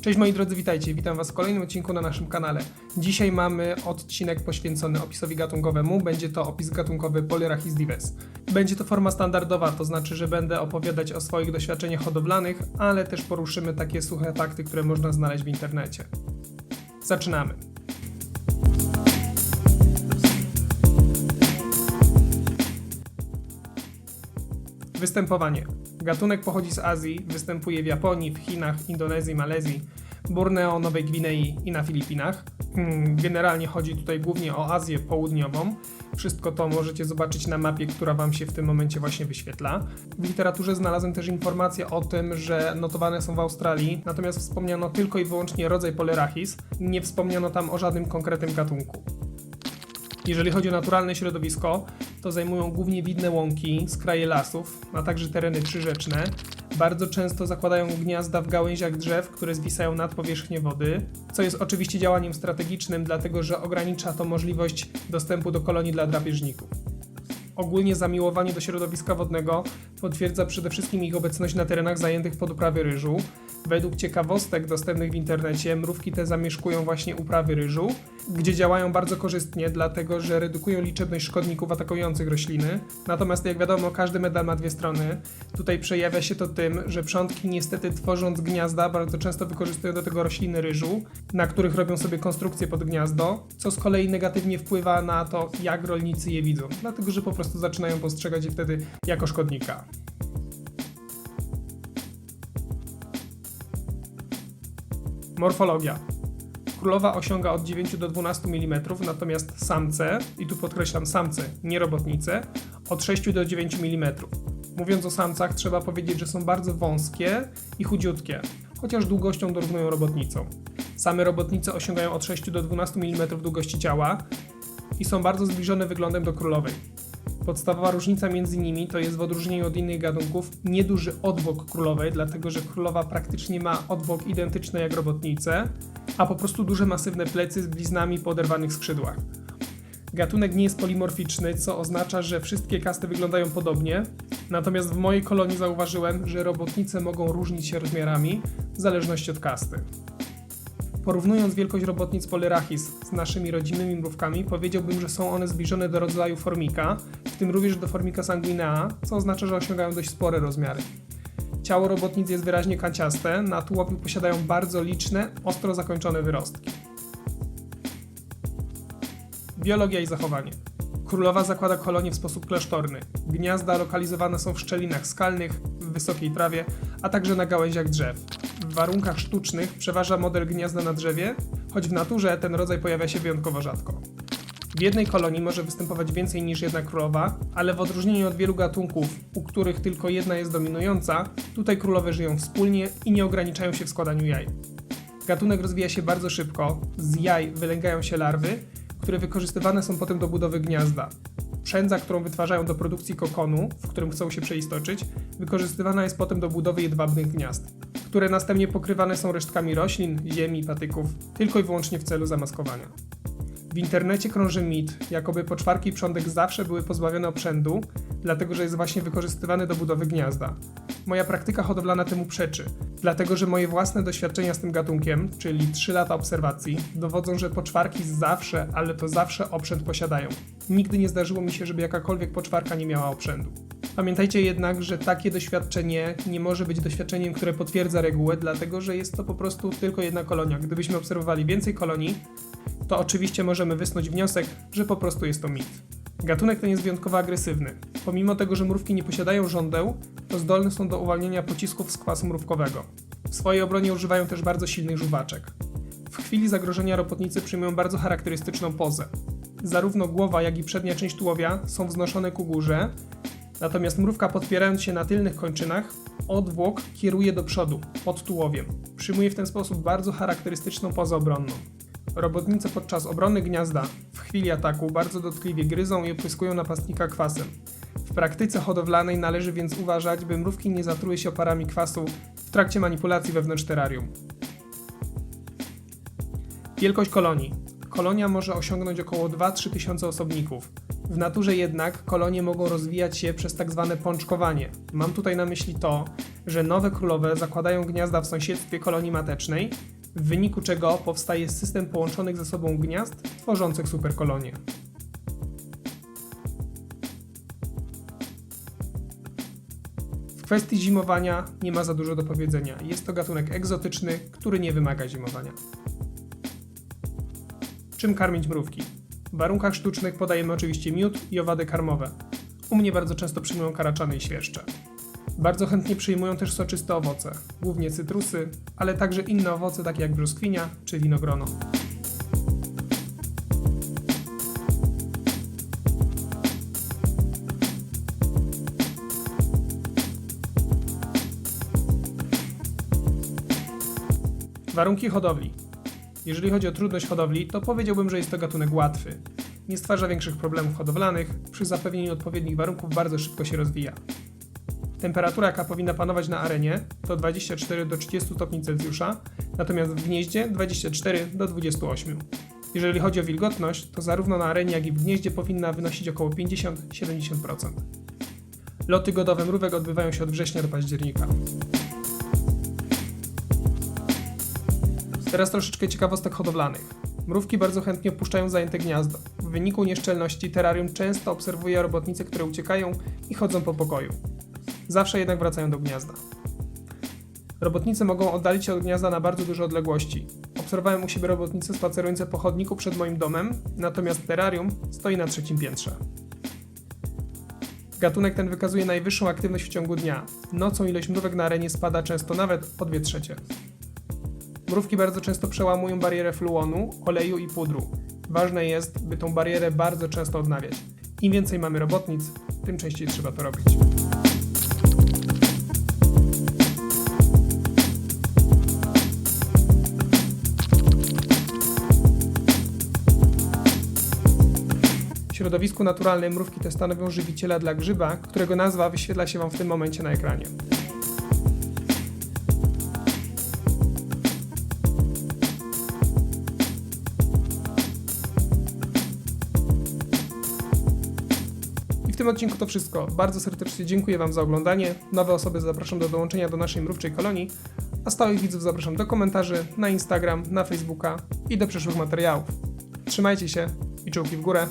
Cześć moi drodzy, witajcie. Witam Was w kolejnym odcinku na naszym kanale. Dzisiaj mamy odcinek poświęcony opisowi gatunkowemu. Będzie to opis gatunkowy Polyrachis dives. Będzie to forma standardowa, to znaczy, że będę opowiadać o swoich doświadczeniach hodowlanych, ale też poruszymy takie suche fakty, które można znaleźć w internecie. Zaczynamy. Występowanie. Gatunek pochodzi z Azji, występuje w Japonii, w Chinach, Indonezji, Malezji, Borneo, Nowej Gwinei i na Filipinach. Hmm, Generalnie chodzi tutaj głównie o Azję Południową. Wszystko to możecie zobaczyć na mapie, która Wam się w tym momencie właśnie wyświetla. W literaturze znalazłem też informacje o tym, że notowane są w Australii, natomiast wspomniano tylko i wyłącznie rodzaj Polyrachis. Nie wspomniano tam o żadnym konkretnym gatunku. Jeżeli chodzi o naturalne środowisko, to zajmują głównie widne łąki, skraje lasów, a także tereny przyrzeczne. Bardzo często zakładają gniazda w gałęziach drzew, które zwisają nad powierzchnię wody, co jest oczywiście działaniem strategicznym, dlatego że ogranicza to możliwość dostępu do kolonii dla drapieżników. Ogólnie zamiłowanie do środowiska wodnego potwierdza przede wszystkim ich obecność na terenach zajętych pod uprawy ryżu. Według ciekawostek dostępnych w internecie, mrówki te zamieszkują właśnie uprawy ryżu, gdzie działają bardzo korzystnie, dlatego że redukują liczebność szkodników atakujących rośliny. Natomiast jak wiadomo, każdy medal ma dwie strony. Tutaj przejawia się to tym, że przątki niestety tworząc gniazda bardzo często wykorzystują do tego rośliny ryżu, na których robią sobie konstrukcje pod gniazdo, co z kolei negatywnie wpływa na to, jak rolnicy je widzą, dlatego że po prostu zaczynają postrzegać je wtedy jako szkodnika. Morfologia. Królowa osiąga od 9 do 12 mm, natomiast samce, i tu podkreślam samce, nie robotnice, od 6 do 9 mm. Mówiąc o samcach, trzeba powiedzieć, że są bardzo wąskie i chudziutkie, chociaż długością dorównują robotnicom. Same robotnice osiągają od 6 do 12 mm długości ciała i są bardzo zbliżone wyglądem do królowej. Podstawowa różnica między nimi to jest w odróżnieniu od innych gatunków nieduży odwłok królowej, dlatego że królowa praktycznie ma odwłok identyczny jak robotnice, a po prostu duże masywne plecy z bliznami po oderwanych skrzydłach. Gatunek nie jest polimorficzny, co oznacza, że wszystkie kasty wyglądają podobnie, natomiast w mojej kolonii zauważyłem, że robotnice mogą różnić się rozmiarami w zależności od kasty. Porównując wielkość robotnic Polyrachis z naszymi rodzimymi mrówkami, powiedziałbym, że są one zbliżone do rodzaju formika, w tym również do formika sanguinea, co oznacza, że osiągają dość spore rozmiary. Ciało robotnic jest wyraźnie kanciaste, na tułowiu posiadają bardzo liczne, ostro zakończone wyrostki. Biologia i zachowanie. Królowa zakłada kolonie w sposób klasztorny. Gniazda lokalizowane są w szczelinach skalnych, w wysokiej trawie, a także na gałęziach drzew. W warunkach sztucznych przeważa model gniazda na drzewie, choć w naturze ten rodzaj pojawia się wyjątkowo rzadko. W jednej kolonii może występować więcej niż jedna królowa, ale w odróżnieniu od wielu gatunków, u których tylko jedna jest dominująca, tutaj królowe żyją wspólnie i nie ograniczają się w składaniu jaj. Gatunek rozwija się bardzo szybko, z jaj wylęgają się larwy, które wykorzystywane są potem do budowy gniazda. Przędza, którą wytwarzają do produkcji kokonu, w którym chcą się przeistoczyć, wykorzystywana jest potem do budowy jedwabnych gniazd, które następnie pokrywane są resztkami roślin, ziemi, patyków, tylko i wyłącznie w celu zamaskowania. W internecie krąży mit, jakoby poczwarki i prządek zawsze były pozbawione oprzędu, dlatego że jest właśnie wykorzystywany do budowy gniazda. Moja praktyka hodowlana temu przeczy, dlatego że moje własne doświadczenia z tym gatunkiem, czyli 3 lata obserwacji, dowodzą, że poczwarki zawsze, ale to zawsze oprzęt posiadają. Nigdy nie zdarzyło mi się, żeby jakakolwiek poczwarka nie miała oprzędu. Pamiętajcie jednak, że takie doświadczenie nie może być doświadczeniem, które potwierdza regułę, dlatego że jest to po prostu tylko jedna kolonia. Gdybyśmy obserwowali więcej kolonii, to oczywiście możemy wysnuć wniosek, że po prostu jest to mit. Gatunek ten jest wyjątkowo agresywny. Pomimo tego, że mrówki nie posiadają żądeł, to zdolne są do uwalniania pocisków z kwasu mrówkowego. W swojej obronie używają też bardzo silnych żuwaczek. W chwili zagrożenia robotnicy przyjmują bardzo charakterystyczną pozę. Zarówno głowa, jak i przednia część tułowia są wznoszone ku górze, natomiast mrówka podpierając się na tylnych kończynach, odwłok kieruje do przodu, pod tułowiem. Przyjmuje w ten sposób bardzo charakterystyczną pozę obronną. Robotnice podczas obrony gniazda w chwili ataku bardzo dotkliwie gryzą i opłyskują napastnika kwasem. W praktyce hodowlanej należy więc uważać, by mrówki nie zatruły się oparami kwasu w trakcie manipulacji wewnątrz terrarium. Wielkość kolonii. Kolonia może osiągnąć około 2-3 tysiące osobników. W naturze jednak kolonie mogą rozwijać się przez tak zwane pączkowanie. Mam tutaj na myśli to, że nowe królowe zakładają gniazda w sąsiedztwie kolonii matecznej, w wyniku czego powstaje system połączonych ze sobą gniazd tworzących superkolonie. W kwestii zimowania nie ma za dużo do powiedzenia. Jest to gatunek egzotyczny, który nie wymaga zimowania. Czym karmić mrówki? W warunkach sztucznych podajemy oczywiście miód i owady karmowe. U mnie bardzo często przyjmują karaczany i świerszcze. Bardzo chętnie przyjmują też soczyste owoce, głównie cytrusy, ale także inne owoce takie jak brzoskwinia czy winogrono. Warunki hodowli. Jeżeli chodzi o trudność hodowli, to powiedziałbym, że jest to gatunek łatwy. Nie stwarza większych problemów hodowlanych, przy zapewnieniu odpowiednich warunków bardzo szybko się rozwija. Temperatura, jaka powinna panować na arenie, to 24 do 30 stopni Celsjusza, natomiast w gnieździe 24 do 28. Jeżeli chodzi o wilgotność, to zarówno na arenie, jak i w gnieździe powinna wynosić około 50-70%. Loty godowe mrówek odbywają się od września do października. Teraz troszeczkę ciekawostek hodowlanych. Mrówki bardzo chętnie opuszczają zajęte gniazdo. W wyniku nieszczelności terrarium często obserwuje robotnice, które uciekają i chodzą po pokoju. Zawsze jednak wracają do gniazda. Robotnice mogą oddalić się od gniazda na bardzo duże odległości. Obserwowałem u siebie robotnice spacerujące po chodniku przed moim domem, natomiast terrarium stoi na trzecim piętrze. Gatunek ten wykazuje najwyższą aktywność w ciągu dnia. Nocą ilość mrówek na arenie spada często nawet o 2 trzecie. Mrówki bardzo często przełamują barierę fluonu, oleju i pudru. Ważne jest, by tą barierę bardzo często odnawiać. Im więcej mamy robotnic, tym częściej trzeba to robić. Środowisku naturalnym mrówki te stanowią żywiciela dla grzyba, którego nazwa wyświetla się Wam w tym momencie na ekranie. I w tym odcinku to wszystko. Bardzo serdecznie dziękuję Wam za oglądanie. Nowe osoby zapraszam do dołączenia do naszej mrówczej kolonii, a stałych widzów zapraszam do komentarzy na Instagram, na Facebooka i do przyszłych materiałów. Trzymajcie się i czołki w górę.